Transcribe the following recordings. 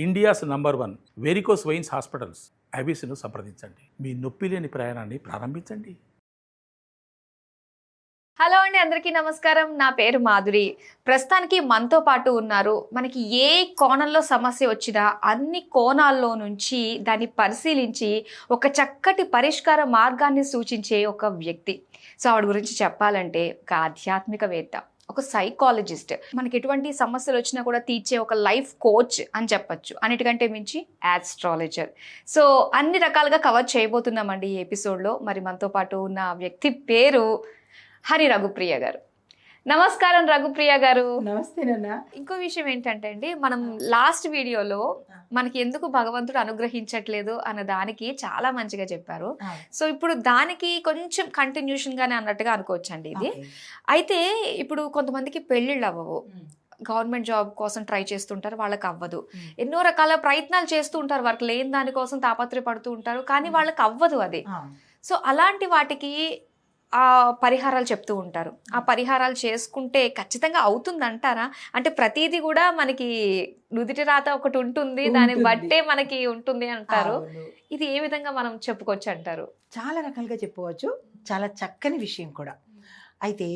India's number one varicose veins hospitals. ఐబీసీను సంప్రదించండి. మీ నొప్పి లేని ప్రయాణాన్ని ప్రారంభించండి. హలో అండి అందరికీ నమస్కారం. నా పేరు మాధురి. ప్రస్తుతానికి మనతో పాటు ఉన్నారు. మనకి ఏ కోణంలో సమస్య వచ్చినా అన్ని కోణాల్లో నుంచి దాన్ని పరిశీలించి ఒక చక్కటి పరిష్కార మార్గాన్ని సూచించే ఒక వ్యక్తి. సో ఆవిడ గురించి చెప్పాలంటే ఒక ఆధ్యాత్మికవేత్త. ఒక సైకాలజిస్ట్ మనకి ఎటువంటి సమస్యలు వచ్చినా కూడా తీర్చే ఒక లైఫ్ కోచ్ అని చెప్పచ్చు. అన్నిటికంటే మించి యాస్ట్రాలజర్ సో అన్ని రకాలుగా కవర్ చేయబోతున్నామండి ఈ ఎపిసోడ్లో మరి మనతో పాటు ఉన్న వ్యక్తి పేరు హరి రఘుప్రియ గారు. నమస్కారం రఘుప్రియ గారు. నమస్తే నాన్న. ఇంకో విషయం ఏంటంటే అండి మనం లాస్ట్ వీడియోలో మనకి ఎందుకు భగవంతుడు అనుగ్రహించట్లేదు అన్న దానికి చాలా మంచిగా చెప్పారు. సో ఇప్పుడు దానికి కొంచెం కంటిన్యూషన్ గానే అన్నట్టుగా అనుకోవచ్చండి ఇది. అయితే ఇప్పుడు కొంతమందికి పెళ్ళిళ్ళు అవ్వవు. గవర్నమెంట్ జాబ్ కోసం ట్రై చేస్తుంటారు వాళ్ళకి అవ్వదు. ఎన్నో రకాల ప్రయత్నాలు చేస్తూ ఉంటారు వాళ్ళకి లేని దానికోసం తాపత్రయపడుతూ ఉంటారు కానీ వాళ్ళకి అవ్వదు అది. సో అలాంటి వాటికి ఆ పరిహారాలు చెప్తూ ఉంటారు. ఆ పరిహారాలు చేసుకుంటే ఖచ్చితంగా అవుతుంది అంటారా అంటే ప్రతిదీ కూడా మనకి నుదిటి రాత ఒకటి ఉంటుంది దాన్ని. బట్టే మనకి ఉంటుంది అంటారు. ఇది ఏ విధంగా మనం చెప్పుకోవచ్చు అంటారు? చాలా రకాలుగా చెప్పవచ్చు చాలా చక్కని విషయం కూడా. అయితే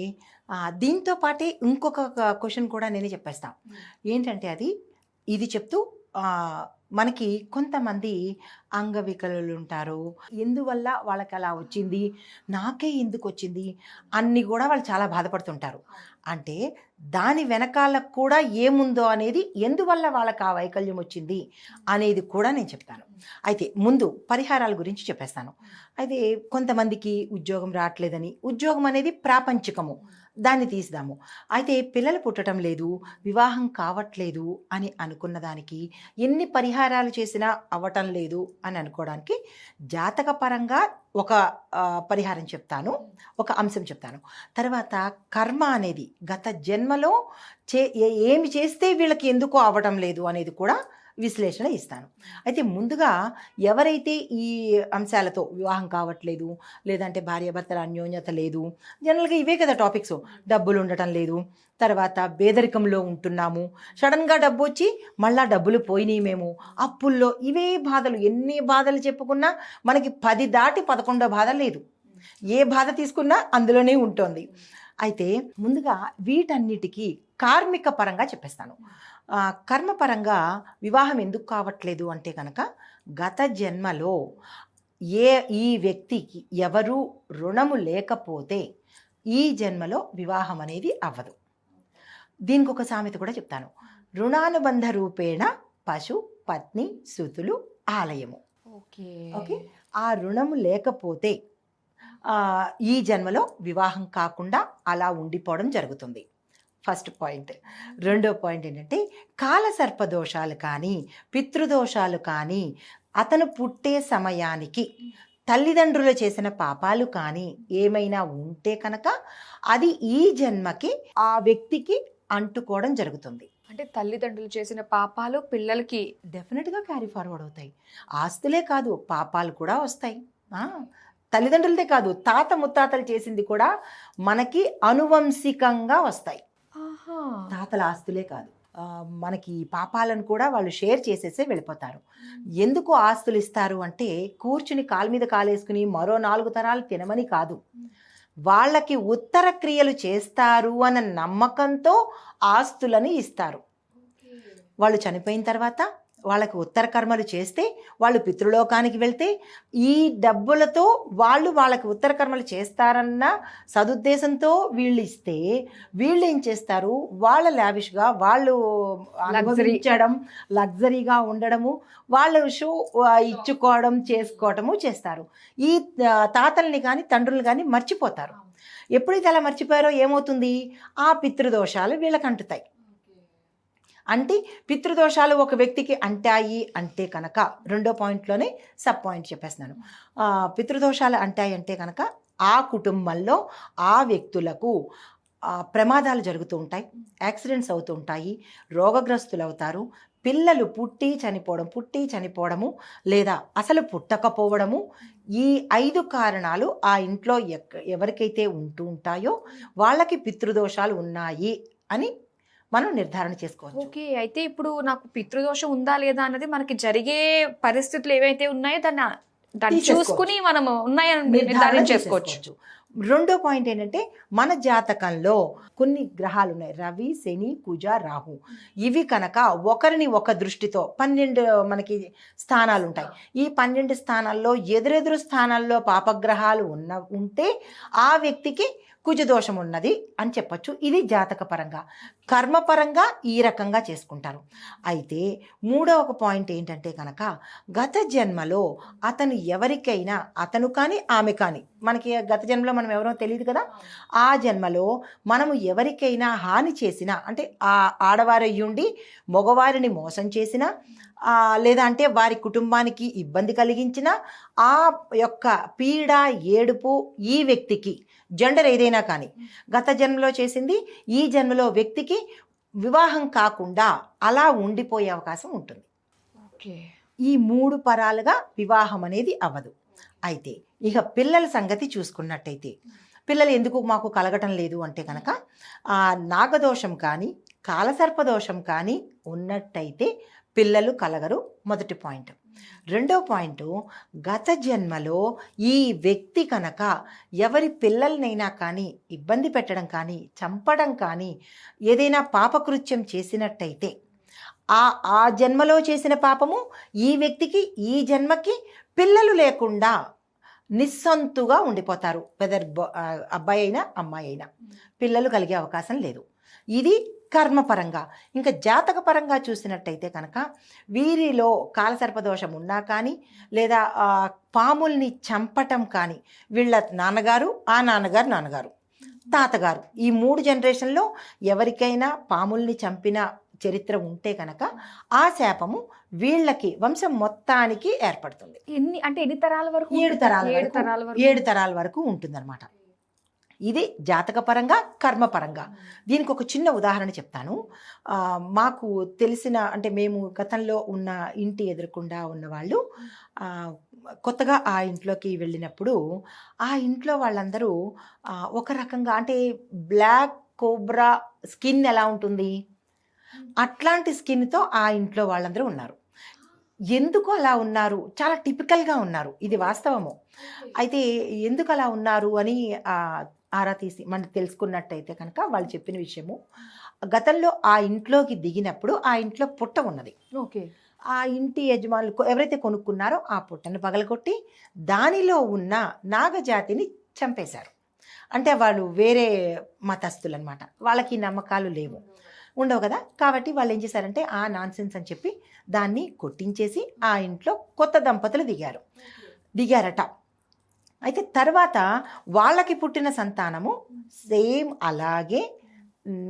దీంతో పాటే ఇంకొక క్వశ్చన్ కూడా నేనే చెప్పేస్తా. ఏంటంటే అది ఇది చెప్తూ మనకి కొంతమంది అంగవికలులు ఉంటారు ఎందువల్ల వాళ్ళకి అలా వచ్చింది? నాకే ఎందుకు వచ్చింది? అన్ని కూడా వాళ్ళు చాలా బాధపడుతుంటారు. అంటే దాని వెనకాల కూడా ఏముందో అనేది ఎందువల్ల వాళ్ళకి ఆ వైకల్యం వచ్చింది అనేది కూడా నేను చెప్తాను. అయితే ముందు పరిహారాల గురించి చెప్పేస్తాను. అయితే కొంతమందికి ఉద్యోగం రావట్లేదని ఉద్యోగం అనేది ప్రాపంచికము. దాన్ని తీసిదాము అయితే పిల్లలు పుట్టడం లేదు వివాహం కావట్లేదు అని అనుకున్న దానికి ఎన్ని పరిహారాలు చేసినా అవ్వటం లేదు అని అనుకోవడానికి జాతక పరంగా ఒక పరిహారం చెప్తాను ఒక అంశం చెప్తాను. తర్వాత కర్మ అనేది గత జన్మలో చే ఏ- ఏమి చేస్తే వీళ్ళకి ఎందుకు అవ్వటం లేదు అనేది కూడా విశ్లేషణ ఇస్తాను. అయితే ముందుగా ఎవరైతే ఈ అంశాలతో వివాహం కావట్లేదు లేదంటే భార్యాభర్తల అన్యోన్యత లేదు జనరల్గా ఇవే కదా టాపిక్స్. డబ్బులు ఉండటం లేదు తర్వాత పేదరికంలో ఉంటున్నాము సడన్గా డబ్బు వచ్చి మళ్ళా డబ్బులు పోయినాయి మేము అప్పుల్లో ఇవే బాధలు ఎన్ని బాధలు చెప్పుకున్నా మనకి పది దాటి పదకొండో బాధ లేదు. ఏ బాధ తీసుకున్నా అందులోనే ఉంటుంది. అయితే ముందుగా వీటన్నిటికీ కార్మిక పరంగా చెప్పేస్తాను. కర్మపరంగా వివాహం ఎందుకు కావట్లేదు అంటే కనుక గత జన్మలో ఏ ఈ వ్యక్తికి ఎవరు రుణము లేకపోతే ఈ జన్మలో వివాహం అనేది అవ్వదు. దీనికి ఒక సామెత కూడా చెప్తాను. రుణానుబంధ రూపేణ పశు పత్ని సుతులు ఆలయము. ఓకే. ఓకే? ఆ రుణము లేకపోతే ఈ జన్మలో వివాహం కాకుండా అలా ఉండిపోవడం జరుగుతుంది. First point. రెండో పాయింట్ ఏంటంటే కాలసర్ప దోషాలు కానీ పితృదోషాలు కానీ అతను పుట్టే సమయానికి తల్లిదండ్రులు చేసిన పాపాలు కానీ ఏమైనా ఉంటే కనుక అది ఈ జన్మకి ఆ వ్యక్తికి అంటుకోవడం జరుగుతుంది. అంటే తల్లిదండ్రులు చేసిన పాపాలు పిల్లలకి డెఫినెట్గా క్యారీ ఫార్వర్డ్ అవుతాయి. ఆస్తులే కాదు పాపాలు కూడా వస్తాయి. తల్లిదండ్రులదే కాదు తాత ముత్తాతలు చేసింది కూడా మనకి అనువంశికంగా వస్తాయి. తాతల ఆస్తులే కాదు. మనకి పాపాలను కూడా వాళ్ళు షేర్ చేసేసే వెళ్ళిపోతారు. ఎందుకు ఆస్తులు ఇస్తారు అంటే కూర్చుని కాలు మీద కాలేసుకుని మరో నాలుగు తరాలు తినమని కాదు. వాళ్ళకి ఉత్తర క్రియలు చేస్తారు అన్న నమ్మకంతో ఆస్తులని ఇస్తారు. వాళ్ళు చనిపోయిన తర్వాత వాళ్ళకి ఉత్తర కర్మలు చేస్తే వాళ్ళు పితృలోకానికి వెళ్తే ఈ డబ్బులతో వాళ్ళు వాళ్ళకి ఉత్తర కర్మలు చేస్తారన్న సదుద్దేశంతో వీళ్ళు ఇస్తే వీళ్ళు ఏం చేస్తారు? వాళ్ళ లావిష్గా వాళ్ళు అనుభవించడం లగ్జరీగా ఉండడము వాళ్ళు షో ఇచ్చుకోవడం చేసుకోవడము చేస్తారు. ఈ తాతల్ని కానీ తండ్రులు కానీ మర్చిపోతారు. ఎప్పుడైతే అలా మర్చిపోయారో ఏమవుతుంది? ఆ పితృదోషాలు వీళ్ళకి అంటుతాయి అంటే పితృదోషాలు ఒక వ్యక్తికి అంటాయి అంటే కనుక రెండో పాయింట్లోనే సబ్ పాయింట్ చెప్పేస్తున్నాను. పితృదోషాలు అంటాయి అంటే కనుక ఆ కుటుంబంలో ఆ వ్యక్తులకు ప్రమాదాలు జరుగుతూ ఉంటాయి యాక్సిడెంట్స్ అవుతూ ఉంటాయి రోగగ్రస్తులు అవుతారు పిల్లలు పుట్టి చనిపోవడం పుట్టి చనిపోవడము లేదా అసలు పుట్టకపోవడము ఈ ఐదు కారణాలు ఆ ఇంట్లో ఎక్క ఎవరికైతే ఉంటూ ఉంటాయో వాళ్ళకి పితృదోషాలు ఉన్నాయి అని మనం నిర్ధారణ చేసుకోవచ్చు. ఓకే అయితే ఇప్పుడు నాకు పితృదోషం ఉందా లేదా అన్నది మనకి జరిగే పరిస్థితులు ఏవైతే ఉన్నాయో దాన్ని దాన్ని. చూసుకుని మనం ఉన్నాయని నిర్ధారణ చేసుకోవచ్చు. రెండో పాయింట్ ఏంటంటే మన జాతకంలో కొన్ని గ్రహాలు ఉన్నాయి. రవి శని కుజ రాహు. ఇవి కనుక ఒకరిని ఒక దృష్టితో పన్నెండు మనకి స్థానాలు ఉంటాయి. ఈ పన్నెండు స్థానాల్లో ఎదురెదురు స్థానాల్లో పాపగ్రహాలు ఉన్న ఉంటే ఆ వ్యక్తికి కుజదోషం ఉన్నది అని చెప్పొచ్చు. ఇది జాతక పరంగా కర్మపరంగా ఈ రకంగా చేసుకుంటారు. అయితే మూడవ ఒక పాయింట్ ఏంటంటే కనుక గత జన్మలో అతను ఎవరికైనా అతను కానీ ఆమె కానీ మనకి గత జన్మలో మనం ఎవరో తెలియదు కదా? ఆ జన్మలో మనము ఎవరికైనా హాని చేసినా అంటే ఆ ఆడవారయ్యుండి మగవారిని మోసం చేసినా లేదా అంటే వారి కుటుంబానికి ఇబ్బంది కలిగించిన ఆ యొక్క పీడ ఏడుపు ఈ వ్యక్తికి జెండర్ ఏదైనా కానీ గత జన్మలో చేసింది ఈ జన్మలో వ్యక్తికి వివాహం కాకుండా అలా ఉండిపోయే అవకాశం ఉంటుంది. ఓకే. ఈ మూడు పరాలుగా వివాహం అనేది అవ్వదు. అయితే ఇక పిల్లల సంగతి చూసుకున్నట్టయితే పిల్లలు ఎందుకు మాకు కలగటం లేదు అంటే కనుక ఆ నాగదోషం కానీ కాలసర్పదోషం కానీ ఉన్నట్టయితే పిల్లలు కలగరు మొదటి పాయింట్. రెండో పాయింట్ గత జన్మలో ఈ వ్యక్తి కనుక ఎవరి పిల్లలనైనా కానీ ఇబ్బంది పెట్టడం కానీ చంపడం కానీ ఏదైనా పాపకృత్యం చేసినట్టయితే ఆ ఆ జన్మలో చేసిన పాపము ఈ వ్యక్తికి ఈ జన్మకి పిల్లలు లేకుండా నిస్సంతుగా ఉండిపోతారు. వెదర్ అబ్బాయి అయినా అమ్మాయి అయినా. పిల్లలు కలిగే అవకాశం లేదు. ఇది కర్మపరంగా. ఇంకా జాతక పరంగా చూసినట్టయితే కనుక వీరిలో కాలసర్పదోషం ఉన్నా కానీ లేదా పాముల్ని చంపటం కానీ వీళ్ళ నాన్నగారు ఆ నాన్నగారు నాన్నగారు తాతగారు ఈ మూడు జనరేషన్లో ఎవరికైనా పాముల్ని చంపిన చరిత్ర ఉంటే కనుక ఆ శాపము వీళ్ళకి వంశం మొత్తానికి ఏర్పడుతుంది. ఎన్ని అంటే ఎన్ని తరాల వరకు ఏడు తరాల ఏడు తరాల వరకు ఏడు తరాల వరకు ఉంటుందన్నమాట. ఇది జాతకపరంగా కర్మపరంగా. దీనికి ఒక చిన్న ఉదాహరణ చెప్తాను. మాకు తెలిసిన అంటే మేము గతంలో ఉన్న ఇంటి ఎదురకుండా ఉన్న వాళ్ళు ఆ, కొత్తగా ఆ ఇంట్లోకి వెళ్ళినప్పుడు ఆ ఇంట్లో వాళ్ళందరూ ఒక రకంగా అంటే బ్లాక్ కోబ్రా స్కిన్ ఎలా ఉంటుంది? అట్లాంటి స్కిన్తో ఆ ఇంట్లో వాళ్ళందరూ ఉన్నారు. ఎందుకు అలా ఉన్నారు? చాలా టిపికల్గా ఉన్నారు. ఇది వాస్తవము. అయితే ఎందుకు అలా ఉన్నారు అని ఆరా తీసి మనకు తెలుసుకున్నట్టయితే కనుక వాళ్ళు చెప్పిన విషయము. గతంలో ఆ ఇంట్లోకి దిగినప్పుడు ఆ ఇంట్లో పుట్ట ఉన్నది. ఓకే. ఆ ఇంటి యజమానులు ఎవరైతే కొనుక్కున్నారో ఆ పుట్టను పగలగొట్టి దానిలో ఉన్న నాగజాతిని చంపేశారు. అంటే వాళ్ళు వేరే మతస్థులు అనమాట వాళ్ళకి నమ్మకాలు లేవు. ఉండవు కదా? కాబట్టి వాళ్ళు ఏం చేశారంటే ఆ నాన్సెన్స్ అని చెప్పి దాన్ని కొట్టించేసి ఆ ఇంట్లో కొత్త దంపతులు దిగారు. దిగారట. అయితే తర్వాత వాళ్ళకి పుట్టిన సంతానము సేమ్ అలాగే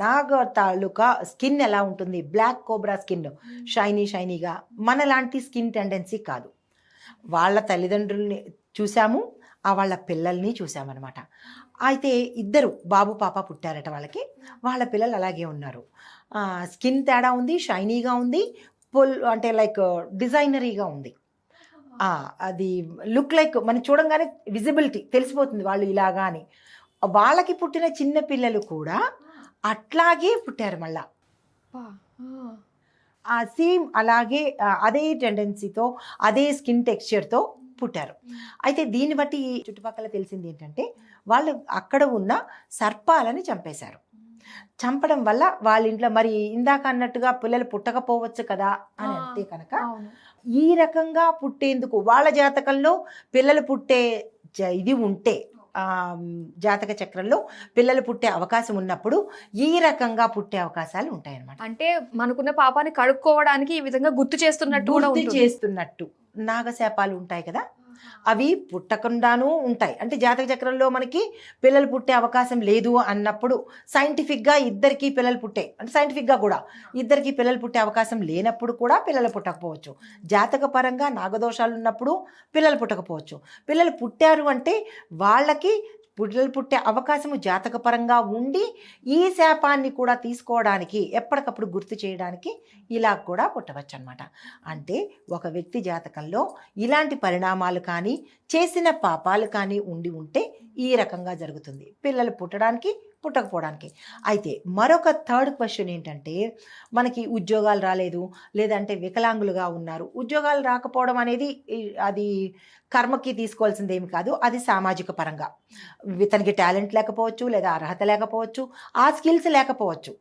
నాగ తాలూకా స్కిన్ ఎలా ఉంటుంది? బ్లాక్ కోబ్రా స్కిన్ షైనీ షైనీగా మనలాంటి స్కిన్ టెండెన్సీ కాదు. వాళ్ళ తల్లిదండ్రుల్ని చూసాము ఆ వాళ్ళ పిల్లల్ని చూసామన్నమాట. అయితే ఇద్దరు బాబు పాప పుట్టారట వాళ్ళకి. వాళ్ళ పిల్లలు అలాగే ఉన్నారు. స్కిన్ తేడా ఉంది షైనీగా ఉంది పొల్ అంటే లైక్ డిజైనరీగా ఉంది. అది లుక్ లైక్ మనం చూడంగానే విజిబిలిటీ తెలిసిపోతుంది వాళ్ళు ఇలాగా అని. వాళ్ళకి పుట్టిన చిన్న పిల్లలు కూడా అట్లాగే పుట్టారు మళ్ళా. సేమ్ అలాగే అదే టెండెన్సీతో అదే స్కిన్ టెక్స్చర్తో పుట్టారు. అయితే దీన్ని బట్టి చుట్టుపక్కల తెలిసింది ఏంటంటే వాళ్ళు అక్కడ ఉన్న సర్పాలని చంపేశారు. చంపడం వల్ల వాళ్ళ ఇంట్లో మరి ఇందాక అన్నట్టుగా పిల్లలు పుట్టకపోవచ్చు కదా అని. అంటే కనుక ఈ రకంగా పుట్టేందుకు వాళ్ళ జాతకంలో పిల్లలు పుట్టే ఇది ఉంటే ఆ, జాతక చక్రంలో పిల్లలు పుట్టే అవకాశం ఉన్నప్పుడు ఈ రకంగా పుట్టే అవకాశాలు ఉంటాయన్నమాట. అంటే మనకున్న పాపాన్ని కడుక్కోవడానికి ఈ విధంగా గుర్తు చేస్తున్నట్టు గుర్తు చేస్తున్నట్టు. నాగశాపాలు ఉంటాయి కదా అవి పుట్టకుండాను ఉంటాయి. అంటే జాతక చక్రంలో మనకి పిల్లలు పుట్టే అవకాశం లేదు అన్నప్పుడు సైంటిఫిక్గా ఇద్దరికి పిల్లలు పుట్టే అంటే సైంటిఫిక్గా కూడా ఇద్దరికి పిల్లలు పుట్టే అవకాశం లేనప్పుడు కూడా పిల్లలు పుట్టకపోవచ్చు. జాతక పరంగా నాగదోషాలు ఉన్నప్పుడు పిల్లలు పుట్టకపోవచ్చు. పిల్లలు పుట్టారు అంటే వాళ్ళకి పిల్లలు పుట్టే అవకాశము జాతకపరంగా ఉండి ఈ శాపాన్ని కూడా తీసుకోవడానికి ఎప్పటికప్పుడు గుర్తు చేయడానికి ఇలా కూడా పుట్టవచ్చు అనమాట అంటే ఒక వ్యక్తి జాతకంలో ఇలాంటి పరిణామాలు కానీ చేసిన పాపాలు కానీ ఉండి ఉంటే ఈ రకంగా జరుగుతుంది. పిల్లలు పుట్టడానికి పుట్టకపోవడానికి. అయితే మరొక థర్డ్ క్వశ్చన్ ఏంటంటే మనకి ఉద్యోగాలు రాలేదు లేదంటే వికలాంగులుగా ఉన్నారు. ఉద్యోగాలు రాకపోవడం అనేది అది కర్మకి తీసుకోవాల్సింది ఏమి కాదు అది సామాజిక పరంగా. ఇతనికి టాలెంట్ లేకపోవచ్చు లేదా అర్హత లేకపోవచ్చు ఆ స్కిల్స్ లేకపోవచ్చు.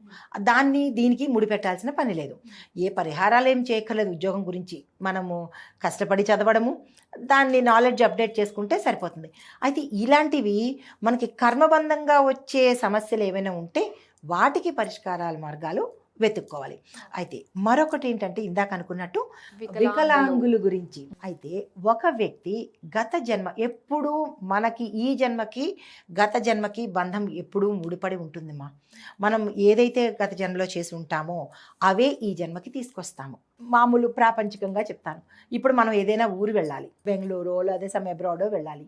దాన్ని దీనికి ముడిపెట్టాల్సిన పని లేదు. ఏ పరిహారాలు ఏం చేయక్కర్లేదు ఉద్యోగం గురించి మనము కష్టపడి చదవడము దాన్ని నాలెడ్జ్ అప్డేట్ చేసుకుంటే సరిపోతుంది. అయితే ఇలాంటివి మనకి కర్మబంధంగా వచ్చే సమస్యలు ఏమైనా ఉంటే వాటికి పరిష్కారాల మార్గాలు వెతుక్కోవాలి. అయితే మరొకటి ఏంటంటే ఇందాక అనుకున్నట్టు వికలాంగుల. గురించి. అయితే ఒక వ్యక్తి గత జన్మ ఎప్పుడూ మనకి ఈ జన్మకి గత జన్మకి బంధం ఎప్పుడూ ముడిపడి ఉంటుందమ్మా. మనం ఏదైతే గత జన్మలో చేసి ఉంటామో అవే ఈ జన్మకి తీసుకొస్తాము. మామూలు ప్రాపంచికంగా చెప్తాను. ఇప్పుడు మనం ఏదైనా ఊరు వెళ్ళాలి. బెంగళూరు లేదా సమ్ అబ్రాడో వెళ్ళాలి.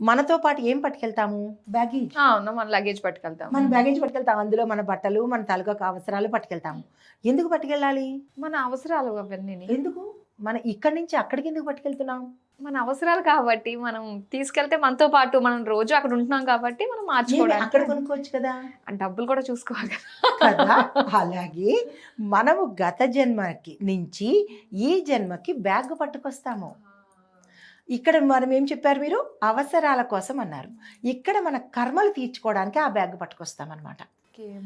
మనతో పాటు ఏం పట్టుకెళ్తాము? బ్యాగేజ్. అవును మన లగేజ్ పట్టుకెళ్తాం మన బ్యాగేజ్ పట్టుకెళ్తాం. అందులో మన బట్టలు మన తాలూకా అవసరాలు పట్టుకెళ్తాము. ఎందుకు పట్టుకెళ్ళాలి? మన అవసరాలు అవన్నీ ఎందుకు? మన ఇక్కడి నుంచి అక్కడికి ఎందుకు పట్టుకెళ్తున్నాం? మన అవసరాలు కాబట్టి మనం తీసుకెళ్తే మనతో పాటు మనం రోజు అక్కడ ఉంటున్నాం కాబట్టి మనం ఏమి మార్చుకోవడానికి. అక్కడ కొనుక్కోవచ్చు కదా? డబ్బులు కూడా చూసుకోవాలి కదా? అలాగే మనము గత జన్మకి నుంచి ఈ జన్మకి బ్యాగ్ పట్టుకొస్తాము. ఇక్కడ మనం ఏం చెప్పారు మీరు? అవసరాల కోసం అన్నారు. ఇక్కడ మన కర్మలు తీర్చుకోవడానికి ఆ బ్యాగ్ పట్టుకొస్తామన్నమాట.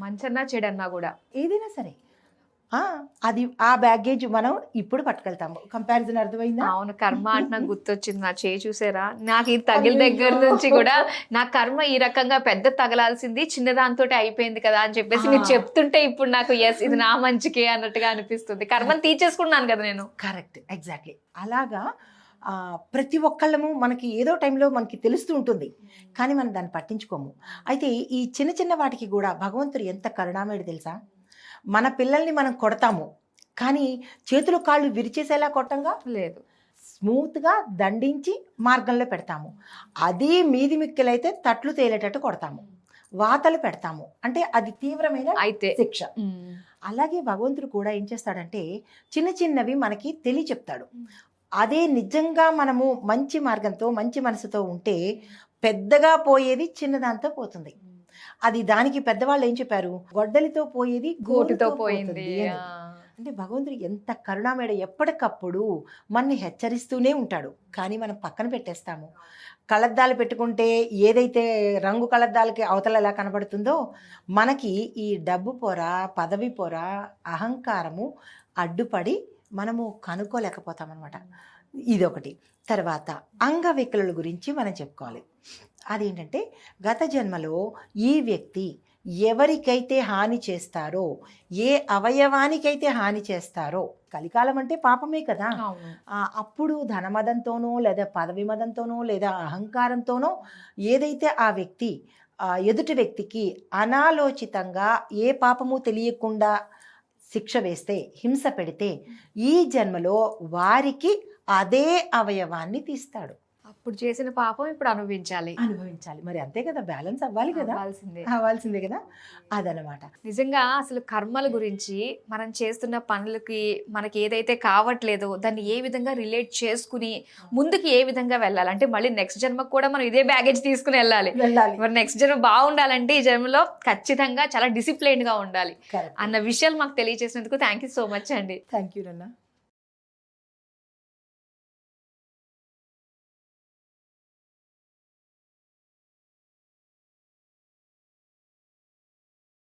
మంచన్నా చెడన్నా కూడా. ఏదైనా సరే. అది ఆ బ్యాగేజ్ మనం ఇప్పుడు పట్టుకెళ్తాము కంపారిజన్ అర్థమైందా? అవును కర్మ అంటే నాకు గుర్తొచ్చింది. నా చేయి చూసారా? నాకు ఇది తగిలి దగ్గర నుంచి కూడా నా కర్మ ఈ రకంగా పెద్ద తగలాల్సింది చిన్న దాంతో అయిపోయింది కదా అని చెప్పేసి మీరు. చెప్తుంటే ఇప్పుడు నాకు ఎస్ ఇది నా మంచికే అన్నట్టుగా అనిపిస్తుంది. కర్మని తీర్చేసుకున్నాను కదా నేను. Correct exactly. అలాగా ప్రతి ఒక్కళ్ళము మనకి ఏదో టైంలో మనకి తెలుస్తూ ఉంటుంది. కానీ మనం దాన్ని పట్టించుకోము. అయితే ఈ చిన్న చిన్న వాటికి కూడా భగవంతుడు ఎంత కరుణామయుడు తెలుసా? మన పిల్లల్ని మనం కొడతాము. కానీ చేతులు కాళ్ళు విరిచేసేలా కొట్టంగా? లేదు. స్మూత్గా దండించి మార్గంలో పెడతాము. అది మీది మిక్కిలైతే తట్లు తేలేటట్టు కొడతాము. వాతలు పెడతాము. అంటే అది తీవ్రమైన అయితే. శిక్ష. అలాగే భగవంతుడు కూడా ఏం చేస్తాడంటే చిన్న చిన్నవి మనకి తెలియ చెప్తాడు అదే నిజంగా మనము మంచి మార్గంతో మంచి మనసుతో ఉంటే పెద్దగా పోయేది చిన్నదాంతో పోతుంది. అది దానికి పెద్దవాళ్ళు ఏం చెప్పారు? గొడ్డలితో పోయేది గోటుతో పోయింది. అంటే భగవంతుడు ఎంత కరుణామేడ ఎప్పటికప్పుడు మనని హెచ్చరిస్తూనే ఉంటాడు. కానీ మనం పక్కన పెట్టేస్తాము. కళ్ళద్దాలు పెట్టుకుంటే ఏదైతే రంగు కళ్ళద్దాలకి అవతల ఎలా కనబడుతుందో మనకి ఈ డబ్బు పొర పదవి పొర అహంకారము అడ్డుపడి మనము కనుక్కోలేకపోతాం అనమాట ఇదొకటి. తర్వాత అంగవికలుల గురించి మనం చెప్పుకోవాలి. అదేంటంటే గత జన్మలో ఈ వ్యక్తి ఎవరికైతే హాని చేస్తారో ఏ అవయవానికైతే హాని చేస్తారో కలికాలం అంటే పాపమే కదా. అప్పుడు ధనమదంతోనో లేదా పదవి మదంతోనో లేదా అహంకారంతోనో ఏదైతే ఆ వ్యక్తి ఎదుటి వ్యక్తికి అనాలోచితంగా ఏ పాపము తెలియకుండా శిక్ష వేస్తే హింస పెడితే ఈ జన్మలో వారికి అదే అవయవాన్ని తీస్తాడు. అప్పుడు చేసిన పాపం ఇప్పుడు అనుభవించాలి. అనుభవించాలి. మరి అంతే కదా బ్యాలెన్స్ అవ్వాలి కదా. అవ్వాల్సిందే. అవ్వాల్సిందే కదా. అదనమాట. నిజంగా అసలు కర్మల గురించి మనం చేస్తున్న పనులకి మనకి ఏదైతే కావట్లేదో దాన్ని ఏ విధంగా రిలేట్ చేసుకుని ముందుకు ఏ విధంగా వెళ్ళాలి? అంటే మళ్ళీ నెక్స్ట్ జన్మకు కూడా మనం ఇదే బ్యాగేజ్ తీసుకుని వెళ్ళాలి. మరి నెక్స్ట్ జన్మ బాగుండాలంటే ఈ జన్మలో ఖచ్చితంగా చాలా డిసిప్లైన్గా ఉండాలి. అన్న విషయాలు మాకు తెలియజేసినందుకు థ్యాంక్ యూ సో మచ్ అండి. Thank you